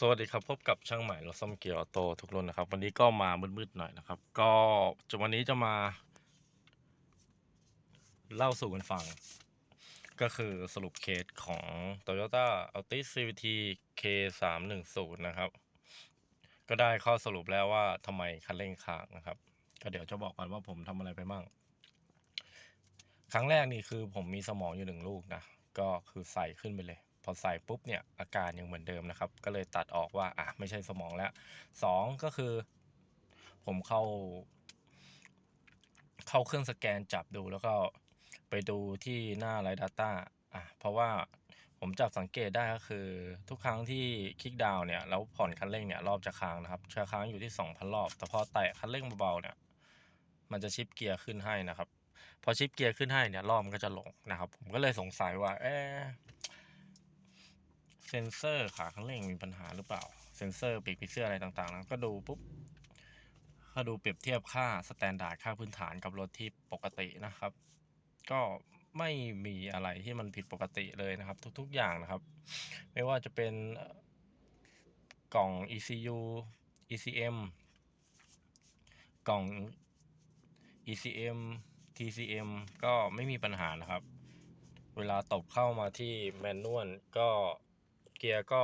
สวัสดีครับ พบกับช่างใหม่รถซ่อมเกียร์ออโต้ทุกรุ่นนะครับ วันนี้ก็มามืดๆหน่อยนะครับ ก็จะวันนี้จะมา เล่าสู่กันฟัง ก็คือสรุปเคสของ Toyota Altis CVT K310 นะครับ ก็ได้ข้อสรุปแล้วว่าทำไมคันเร่งค้างนะครับ ก็เดี๋ยวจะบอกกันว่าผมทำอะไรไปบ้าง ครั้งแรกนี่คือผมมีสมองอยู่หนึ่งลูกนะ ก็คือใส่ขึ้นไปเลย พอใส่ปุ๊บเนี่ยอาการยังเหมือนเดิมนะครับ ก็เลยตัดออกว่าอะไม่ใช่สมองแล้วสองก็คือ ผมเข้า เข้าเครื่องสแกนจับดูแล้วก็ไปดูที่หน้าไลดัต้าอะเพราะว่าผมจับสังเกตได้ก็คือ ทุกครั้งที่คลิกดาวเนี่ยแล้วผ่อนคันเร่งเนี่ยรอบจะค้างนะครับจะค้างอยู่ที่ 2,000 รอบ แต่พอแตะคันเร่งเบาๆเนี่ยมันจะชิปเกียร์ขึ้นให้นะครับ พอชิปเกียร์ขึ้นให้เนี่ยรอบมันก็จะลงนะครับ ผมก็เลยสงสัยว่าเอ๊ะ ซนเซอร์ขาคันเร่งมีปัญหาหรือเปล่า เซนเซอร์ปีกผีเสื้ออะไรต่างๆนะก็ดูปุ๊บก็ดูเปรียบเทียบค่าสแตนดาร์ดค่าพื้นฐานกับรถที่ปกตินะครับ ก็ไม่มีอะไรที่มันผิดปกติเลยนะครับ ทุกๆอย่างนะครับ ไม่ว่าจะเป็นกล่อง ECU ECM กล่อง ECM TCM ก็ไม่มีปัญหานะครับ เวลาตบเข้ามาที่แมนนวลก็ กียร์ก็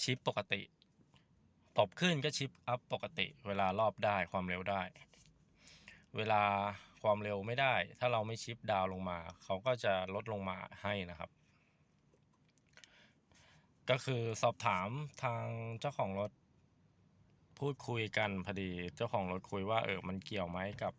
ชิปปกติ ตบขึ้นก็ชิปอัพปกติ เวลารอบได้ความเร็วได้ เวลาความเร็วไม่ได้ ถ้าเราไม่ชิปดาวลงมา เขาก็จะลดลงมาให้นะครับ ก็คือสอบถามทางเจ้าของรถพูดคุยกันพอดีเจ้าของรถคุยว่า เออมันเกี่ยวไหมกับ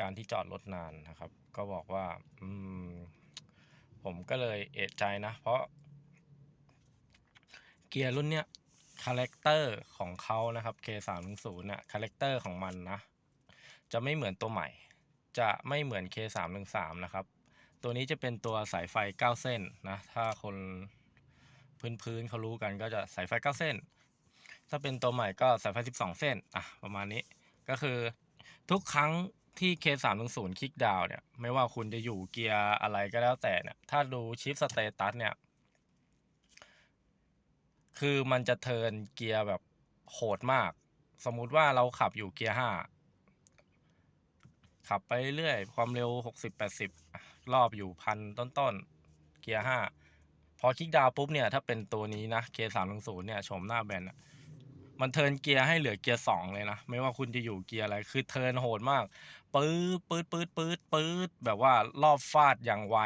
การที่จอดรถนานนะครับ ก็บอกว่า อืม ผมก็เลยเอะใจนะ เพราะ เกียร์รุ่นเนี้ยคาแรคเตอร์ของเขานะครับ K310 น่ะคาแรคเตอร์ของมันนะ จะไม่เหมือนตัวใหม่ จะไม่เหมือน K313 นะครับ ตัวนี้จะเป็นตัวสายไฟ 9 เส้นนะ ถ้าคนพื้นๆเขารู้กันก็จะสายไฟ 9 เส้น ถ้าเป็นตัวใหม่ก็สายไฟ 12 เส้น อะ ประมาณนี้ ก็คือทุกครั้ง ที่ K310 คลิกดาวเนี่ย ไม่ว่าคุณจะอยู่เกียร์อะไรก็แล้วแต่เนี่ย ถ้าดูชิปสเตตัสเนี่ย คือมันจะเทินเกียร์แบบโหดมาก สมมุติว่าเราขับอยู่เกียร์ห้าขับไปเรื่อยความเร็ว60-80รอบอยู่พันต้นๆเกียร์ห้าพอคลิกดาวปุ๊บเนี่ย ถ้าเป็นตัวนี้นะ K310 เนี่ยโฉมหน้าแบนอะ มันเทินเกียร์ให้เหลือเกียร์สองเลยนะไม่ว่าคุณจะอยู่เกียร์อะไร คือเทินโหดมากปื๊ดปื๊ดปื๊ดปื๊ดปื๊ดแบบว่ารอบฟาดอย่างไว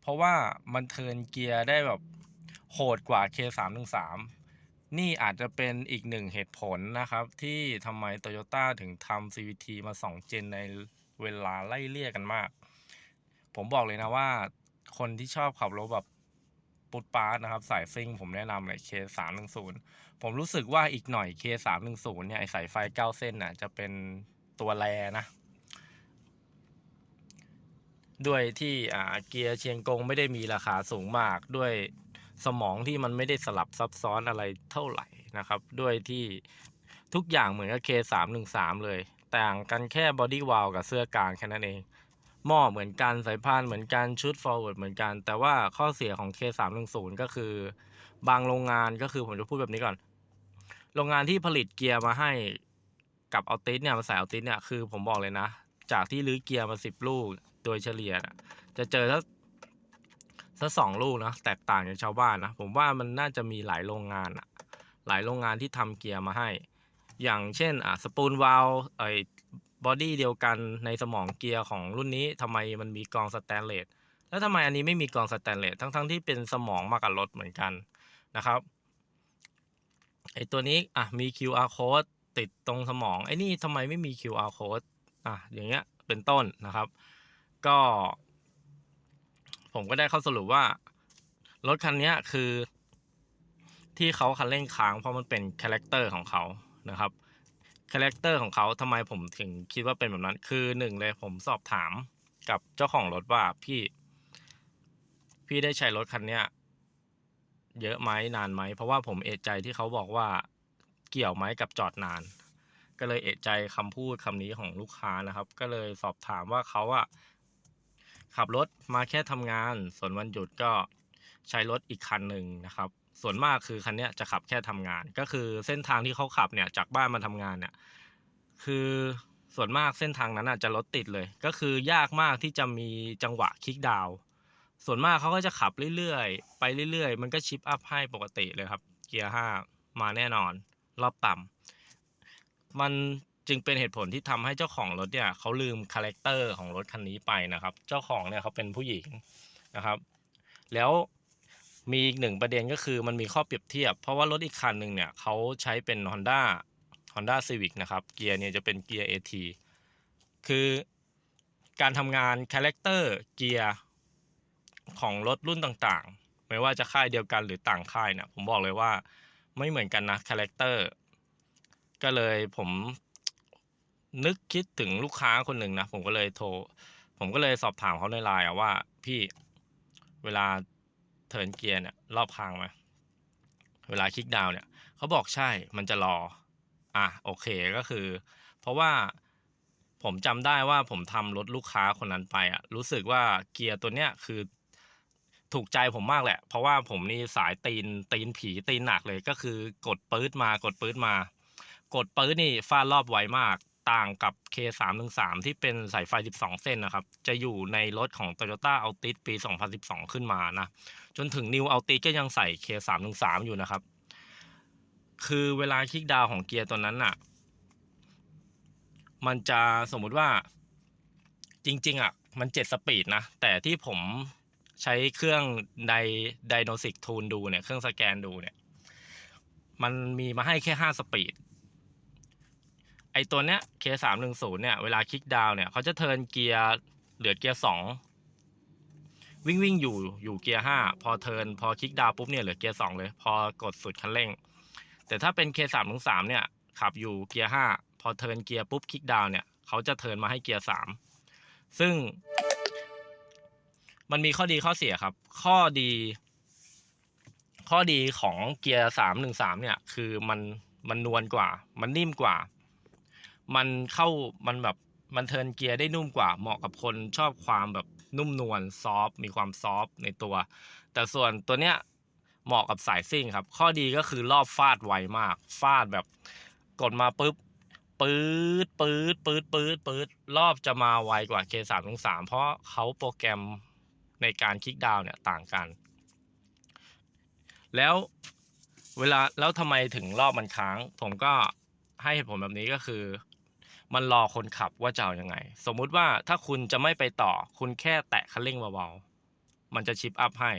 เพราะว่ามันเทินเกียร์ได้แบบโหดกว่า K313 นี่อาจจะเป็นอีกหนึ่งเหตุผลนะครับ ที่ทำไม Toyota ถึงทำ CVT มา 2 เจนในเวลาไล่เลี่ยกันมาก ผมบอกเลยนะว่า คนที่ชอบขับรถแบบ ปุ๊ดปาร์นะครับสายซิ่งผมแนะนำเลย K310 ผมรู้สึกว่าอีกหน่อย K310 เนี่ยไอสายไฟ9เส้นน่ะจะเป็นตัวแรนะด้วยที่อ่าเกียร์เชียงกงไม่ได้มีราคาสูงมากด้วยสมองที่มันไม่ได้สลับซับซ้อนอะไรเท่าไหร่นะครับ ด้วยที่ทุกอย่างเหมือนกับ K313 เลย ต่างกันแค่บอดี้วาลกับเสื้อกลางแค่นั้นเอง หม้อเหมือนกันสายพานเหมือนกันชุด forward เหมือนกัน แต่ว่าข้อเสียของ K310 ก็คือ บางโรงงานก็คือผมจะพูดแบบนี้ก่อน โรงงานที่ผลิตเกียร์มาให้กับเอาติสเนี่ยมาใส่เอาติสเนี่ยคือผมบอกเลยนะ จากที่รื้อเกียร์มาสิบลูกโดยเฉลี่ยนะจะเจอสักสักสองลูกนะแตกต่างจากชาวบ้านนะผมว่ามันน่าจะมีหลายโรงงานอะหลายโรงงานที่ทำเกียร์มาให้ อย่างเช่นอะสปูลวาลไอ บอดี้เดียวกันในสมองเกียร์ของรุ่นนี้ทำไมมันมีกรองสแตนเลสแล้วทำไมอันนี้ไม่มีกรองสแตนเลสทั้งๆที่เป็นสมองมากับรถเหมือนกันนะครับไอตัวนี้อะมี QR code ติดตรงสมองไอ้นี่ทำไมไม่มี QR code อะอย่างเงี้ยเป็นต้นนะครับ ก็ ผมก็ได้เข้าสรุปว่า รถคันนี้คือ ที่เขาคันเร่งค้างเพราะมันเป็นคาแรคเตอร์ของเขานะครับ คาแรคเตอร์ของเขาทำไมผมถึงคิดว่าเป็นแบบนั้น คือหนึ่งเลยผมสอบถามกับเจ้าของรถว่าพี่ พี่ได้ใช้รถคันเนี้ยเยอะไหมนานไหม เพราะว่าผมเอะใจที่เขาบอกว่าเกี่ยวไหมกับจอดนาน ก็เลยเอะใจคำพูดคำนี้ของลูกค้านะครับ ก็เลยสอบถามว่าเขาอะขับรถมาแค่ทำงาน ส่วนวันหยุดก็ ใช้รถอีกคันหนึ่งนะครับ ส่วนมากคือคันนี้จะขับแค่ทำงาน ก็คือเส้นทางที่เขาขับเนี่ยจากบ้านมาทำงานเนี่ยคือส่วนมากเส้นทางนั้นอะจะรถติดเลย ก็คือยากมากที่จะมีจังหวะคลิกดาวส่วนมากเขาก็จะขับเรื่อยๆ ไปเรื่อยๆ มันก็ชิปอัพให้ปกติเลยครับ เกียร์ห้ามาแน่นอน รอบต่ำมันจึงเป็นเหตุผลที่ทำให้เจ้าของรถเนี่ยเขาลืมคาแรคเตอร์ของรถคันนี้ไปนะครับ เจ้าของเนี่ยเขาเป็นผู้หญิงนะครับ แล้ว มีอีกหนึ่งประเด็นก็คือมันมีข้อเปรียบเทียบ เพราะว่ารถอีกคันหนึ่งเนี่ยเขาใช้เป็น Honda Honda Civic นะครับ เกียร์เนี่ยจะเป็นเกียร์ AT คือการทำงานคาแรคเตอร์เกียร์ของรถรุ่นต่างๆ ไม่ว่าจะค่ายเดียวกันหรือต่างค่ายเนี่ยผมบอกเลยว่าไม่เหมือนกันนะคาแรคเตอร์ก็เลยผมนึกคิดถึงลูกค้าคนหนึ่งนะ ผมก็เลยโทร ผมก็เลยสอบถามเขาในไลน์ว่าพี่เวลา ทิร์นเกียร์เนี่ยรอบคางไหมเวลาคลิกดาวเนี่ยเขาบอกใช่มันจะรอ อะโอเคก็คือ เพราะว่าผมจำได้ว่าผมทำรถลูกค้าคนนั้นไปอะรู้สึกว่าเกียร์ตัวเนี้ยคือถูกใจผมมากแหละ เพราะว่าผมนี่สายตีนตีนผีตีนหนักเลยก็คือกดปื๊ดมากดปื๊ดมา กดปื๊ดนี่ฟาดรอบไวมาก ต่างกับ K313 ที่เป็นสายไฟ 12 เส้นนะครับ จะอยู่ในรถของ Toyota Altis ปี 2012 ขึ้นมานะ จนถึง New Altis ก็ยังใส่ K313 อยู่นะครับ คือเวลาคลิกดาวของเกียร์ตัวนั้นน่ะ มันจะสมมุติว่าจริง ๆ อะ มันเจ็ดสปีดนะ แต่ที่ผมใช้เครื่องไดไดโนสิกทูนดูเนี่ย เครื่องสแกนดูเนี่ย มันมีมาให้แค่ห้าสปีด ไอตัวเนี้ย K310 เนี่ยเวลาคลิกดาวเนี่ยเขาจะเทิร์นเกียร์เหลือเกียร์สองวิ่งวิ่งอยู่อยู่เกียร์ห้าพอเทิร์นพอคลิกดาวปุ๊บเนี่ยเหลือเกียร์สองเลย พอกดสุดคันเร่ง แต่ถ้าเป็น K303 เนี่ยขับอยู่เกียร์ห้าพอเทิร์นเกียร์ปุ๊บคลิกดาวเนี่ยเขาจะเทิร์นมาให้เกียร์สามซึ่ง มันมีข้อดีข้อเสียครับ ข้อดี ข้อดีของเกียร์สามหนึ่งสามเนี่ย คือมันมันนวลกว่า มันนิ่มกว่า มันเข้ามันแบบมันเทินเกียร์ได้นุ่มกว่าเหมาะกับคนชอบความแบบนุ่มนวลซอฟมีความซอฟในตัว แต่ส่วนตัวเนี้ยเหมาะกับสายซิ่งครับ ข้อดีก็คือรอบฟาดไวมาก ฟาดแบบกดมาปุ๊บปื๊ดปื๊ดปื๊ดปื๊ดปื๊ดรอบจะมาไวกว่า K3 3 3เพราะเขาโปรแกรมในการคลิกดาวน์เนี่ยต่างกัน แล้วเวลาแล้วทำไมถึงรอบมันค้าง ผมก็ให้เหตุผลแบบนี้ก็คือ มันรอคนขับว่าจะเอายังไง สมมุติว่าถ้าคุณจะไม่ไปต่อ คุณแค่แตะคันเร่งเบาๆมันจะชิปอัพให้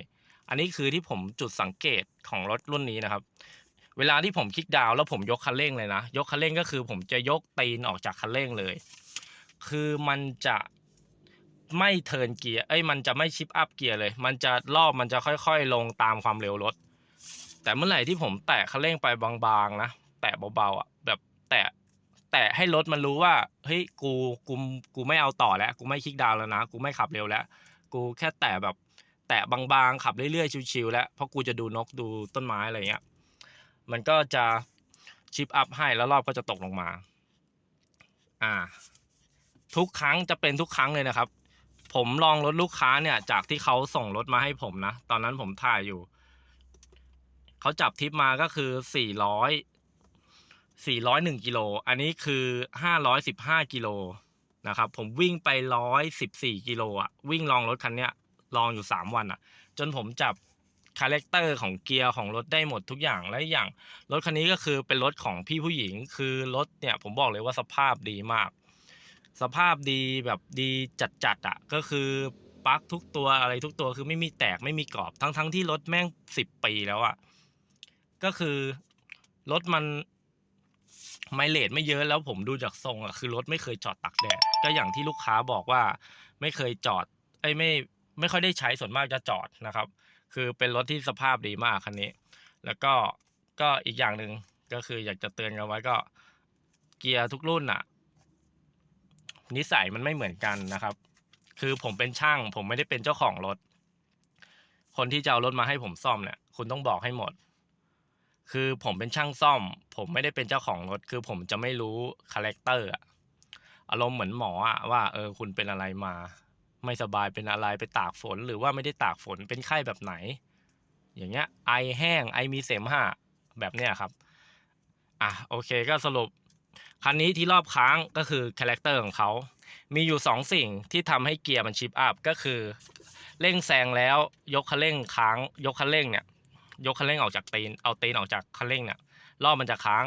อันนี้คือที่ผมจุดสังเกตของรถรุ่นนี้นะครับ เวลาที่ผมคลิกดาวแล้วผมยกคันเร่งเลยนะ ยกคันเร่งก็คือผมจะยกตีนออกจากคันเร่งเลย คือมันจะไม่เทินเกียร์ เอ้ย มันจะไม่ชิปอัพเกียร์เลย มันจะรอบมันจะค่อยๆ ลงตามความเร็วรถ แต่เมื่อไหร่ที่ผมแตะคันเร่งไปบางๆนะ แตะเบาๆอะ แบบแตะ แตะให้รถมันรู้ว่าเฮ้ยกูกูกูไม่เอาต่อแล้ว กูไม่คลิกดาวแล้วนะ กูไม่ขับเร็วแล้ว กูแค่แตะแบบ แตะบางๆขับเรื่อยๆชิวๆแล้วเพราะกูจะดูนกดูต้นไม้อะไรเงี้ยมันก็จะชิปอัพให้แล้วรอบก็จะตกลงมา อ่า ทุกครั้งจะเป็นทุกครั้งเลยนะครับ ผมลองรถลูกค้าเนี่ย จากที่เขาส่งรถมาให้ผมนะ ตอนนั้นผมถ่ายอยู่ เขาจับทิปมาก็คือสี่ร้อย สี่ร้อยหนึ่งกิโล อันนี้คือห้าร้อยสิบห้ากิโลนะครับ ผมวิ่งไปร้อยสิบสี่กิโลอะ วิ่งลองรถคันเนี้ยลองอยู่สามวันอะ จนผมจับคาแรคเตอร์ของเกียร์ของรถได้หมดทุกอย่าง และอย่างรถคันนี้ก็คือเป็นรถของพี่ผู้หญิง คือรถเนี่ยผมบอกเลยว่าสภาพดีมาก สภาพดีแบบดีจัดๆอะ ก็คือปลั๊กทุกตัวอะไรทุกตัวคือไม่มีแตกไม่มีกรอบทั้งๆที่รถแม่งสิบปีแล้วอะ ก็คือรถมัน ไมเลทไม่เยอะแล้วผมดูจากทรงอะคือรถไม่เคยจอดตากแดดก็อย่างที่ลูกค้าบอกว่าไม่เคยจอดไอ้ยไม่ไม่ค่อยได้ใช้ส่วนมากจะจอดนะครับ คือเป็นรถที่สภาพดีมากคันนี้ แล้วก็ก็อีกอย่างหนึ่งก็คืออยากจะเตือนกันไว้ก็เกียร์ทุกรุ่นอะนิสัยมันไม่เหมือนกันนะครับ คือผมเป็นช่าง ผมไม่ได้เป็นเจ้าของรถ คนที่จะเอารถมาให้ผมซ่อมเนี่ย คุณต้องบอกให้หมด คือผมเป็นช่างซ่อม ผมไม่ได้เป็นเจ้าของรถ คือผมจะไม่รู้คาแรคเตอร์อะอารมณ์เหมือนหมออะว่าเออคุณเป็นอะไรมา ไม่สบายเป็นอะไรไปตากฝน หรือว่าไม่ได้ตากฝนเป็นไข้แบบไหน อย่างเงี้ย ไอแห้งไอมีเสมหะแบบเนี้ยครับ อะโอเคก็สรุปคันนี้ที่รอบค้างก็คือคาแรคเตอร์ของเขา มีอยู่สองสิ่งที่ทำให้เกียร์มันชิปอัพก็คือ เร่งแซงแล้วยกคันเร่งค้างยกคันเร่งเนี่ย ยกคันเร่งออกจากตีน เอาตีนออกจากคันเร่งเนี่ยรอบมันจะค้าง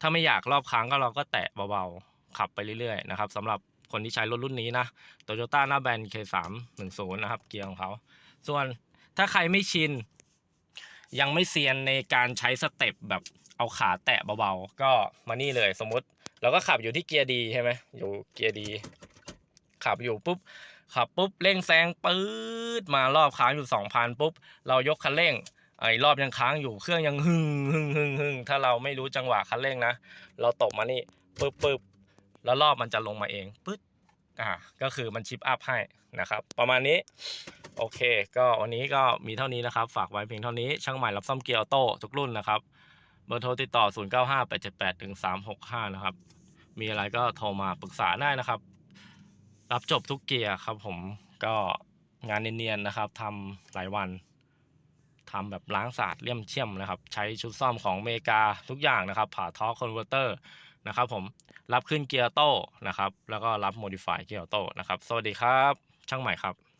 ถ้าไม่อยากรอบค้างก็เราก็แตะเบาๆ ขับไปเรื่อยๆนะครับสำหรับคนที่ใช้รถรุ่นนี้นะโตโยต้าหน้าแบรนด์ K310 นะครับ เกียร์ของเขา ส่วนถ้าใครไม่ชิน ยังไม่เซียนในการใช้สเต็ปแบบเอาขาแตะเบาๆ ก็มานี่เลยสมมุติเราก็ขับอยู่ที่เกียร์ดีใช่ไหมอยู่เกียร์ดี ขับอยู่ปุ๊บขับปุ๊บเร่งแซงปื๊ดมารอบค้างอยู่สองพันปุ๊บเรายกคันเร่ง ไอ้รอบยังค้างอยู่เครื่องยังหึ่งหึ่งหึ่งหึ่งถ้าเราไม่รู้จังหวะคันเร่งนะ เราตบมานี่ปึ๊บปึ๊บแล้วรอบมันจะลงมาเองปึ๊ดอ่าก็คือมันชิปอัพให้นะครับ ประมาณนี้ โอเค ก็วันนี้ก็มีเท่านี้นะครับ ฝากไว้เพียงเท่านี้ช่างใหม่รับซ่อมเกียร์ออโต้ทุกรุ่นนะครับเบอร์โทรติดต่อ 0 9 5 8 7 8ถึง365 นะครับ มีอะไรก็โทรมาปรึกษาได้นะครับ รับจบทุกเกียร์ครับผมก็งานเนียนๆนะครับทำหลายวัน ทำแบบล้างสะอาดเลี่ยมเชี่ยมนะครับ ใช้ชุดซ่อมของอเมริกาทุกอย่างนะครับผ่าท้อคอนเวอร์เตอร์นะครับผมรับขึ้นเกียร์โต้นะครับ แล้วก็รับโมดิฟายเกียร์โต้นะครับ สวัสดีครับ ช่างใหม่ครับ